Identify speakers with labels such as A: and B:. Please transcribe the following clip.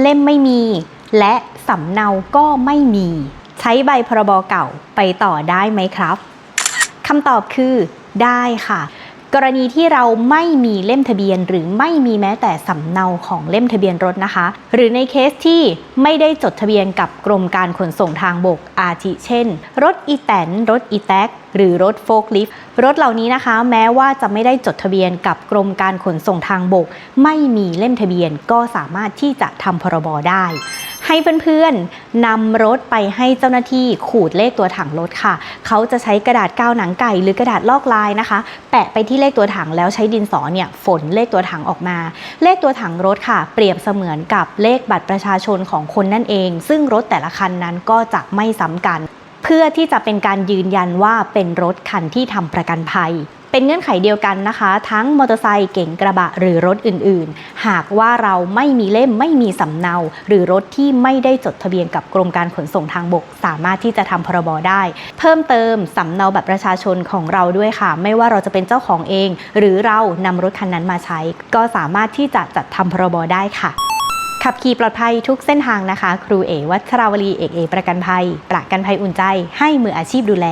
A: เล่มไม่มี และสำเนาก็ไม่มี ใช้ใบพรบเก่าไปต่อได้ไหมครับคำตอบคือได้ค่ะ กรณีที่เราไม่มีเล่มทะเบียน หรือไม่มีแม้แต่สำเนาของเล่มทะเบียนรถนะคะ หรือในเคสที่ไม่ได้จดทะเบียนกับกรมการขนส่งทางบกอาทิเช่น รถอีแตน รถอีแท็กหรือรถโฟล์คลิฟต์รถเหล่านี้นะคะ แม้ว่าจะไม่ได้จดทะเบียนกับกรมการขนส่งทางบก ไม่มีเล่มทะเบียนก็สามารถที่จะทำพรบได้ ให้เพื่อนๆนำรถไปให้เจ้าหน้าที่ขูดเลขตัวถังรถค่ะ เขาจะใช้กระดาษกาวหนังไก่ หรือกระดาษลอกลายนะคะ แปะไปที่เลขตัวถังแล้วใช้ดินสอเนี่ยฝนเลขตัวถังออกมา เลขตัวถังรถค่ะ เปรียบเสมือนกับเลขบัตรประชาชนของคนนั่นเอง ซึ่งรถแต่ละคันนั้นก็จะไม่ซ้ำกัน เพื่อที่จะเป็นการยืนยันว่าเป็นรถคันที่ทำประกันภัย เป็นเงื่อนไขเดียวกันนะคะ ทั้งมอเตอร์ไซค์เก๋งกระบะหรือรถอื่นๆ หากว่าเราไม่มีเล่มไม่มีสำเนา หรือรถที่ไม่ได้จดทะเบียนกับกรมการขนส่งทางบก สามารถที่จะทำพรบได้ เพิ่มเติมสำเนาบัตรประชาชนของเราด้วยค่ะ ไม่ว่าเราจะเป็นเจ้าของเอง หรือเรานำรถคันนั้นมาใช้ ก็สามารถที่จะจัดทำพรบได้ค่ะขับขี่ปลอดภัยทุกเส้นทางนะคะ ครูเอวัชราวลีเอกเอประกันภัย ประกันภัยอุ่นใจ ให้มืออาชีพดูแล